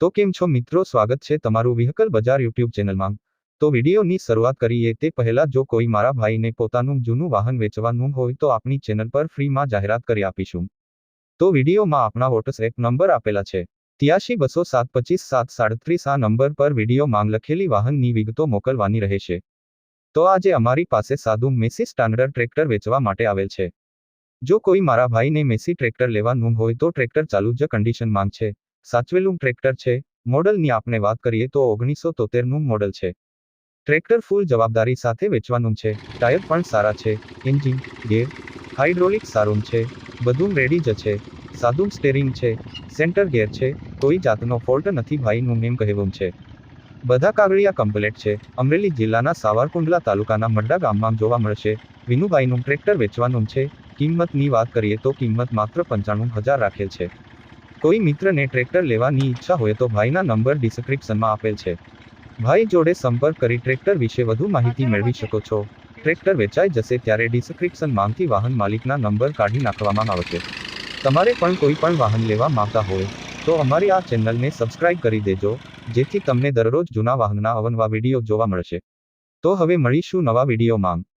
તો કેમ છો મિત્રો? સ્વાગત છે તમારું વ્હીકલ બજાર યુટ્યુબ ચેનલમાં. તો વિડીયોની શરૂઆત કરીએ તે પહેલા જો કોઈ મારા ભાઈને પોતાનું જૂનું વાહન વેચવાનું હોય તો આપણી ચેનલ પર ફ્રીમાં જાહેરાત કરી આપીશું. તો વિડીયોમાં આપણા વોટ્સએપ નંબર આપેલા છે. ત્યાસી બસો સાત પચીસ સાત સાડત્રીસ આ નંબર પર વીડિયો માંગ લખેલી વાહનની વિગતો મોકલવાની રહેશે. તો આજે અમારી પાસે સાદું મેસી સ્ટાન્ડર્ડ ટ્રેક્ટર વેચવા માટે આવેલ છે. જો કોઈ મારા ભાઈને મેસી ટ્રેક્ટર લેવાનું હોય તો ટ્રેક્ટર ચાલુ જ કન્ડિશન માંગ છે. સાચવેલું ટ્રેક્ટર છે. મોડલની આપણે વાત કરીએ તો ઓગણીસો તોતેરનું મોડલ છે. ટ્રેક્ટર ફૂલ જવાબદારી સાથે વેચવાનું છે. ટાયર પણ સારા છે. એન્જિન, ગેર, હાઇડ્રોલિક સારું છે. બધું રેડી જ છે. સાદું સ્ટેરિંગ છે. સેન્ટર ગેર છે. કોઈ જાતનો ફોલ્ટ નથી ભાઈનું નેમ કહેવું છે. બધા કાગળિયા કમ્પ્લેટ છે. અમરેલી જિલ્લાના સાવરકુંડલા તાલુકાના મડ્ડા ગામમાં જોવા મળશે. વિનુભાઈનું ટ્રેક્ટર વેચવાનું છે. કિંમતની વાત કરીએ તો કિંમત માત્ર પંચાણું હજાર રાખેલ છે. કોઈ મિત્રને ટ્રેક્ટર લેવાની ઈચ્છા હોય તો ભાઈના નંબર ડિસ્ક્રિપ્શનમાં આપેલ છે. ભાઈ જોડે સંપર્ક કરી ટ્રેક્ટર વિશે વધુ માહિતી મેળવી શકો છો. ટ્રેક્ટર વેચાઈ જશે ત્યારે ડિસ્ક્રિપ્શનમાંથી વાહન માલિકના નંબર કાઢી નાખવામાં આવશે તમારે પણ કોઈ પણ વાહન લેવા માંગતા હોય તો અમારી આ ચેનલને સબસ્ક્રાઇબ કરી દેજો જેથી તમને દરરોજ જૂના વાહનના અવનવા વીડિયો જોવા મળશે. તો હવે મળીશું નવા વિડીયોમાં.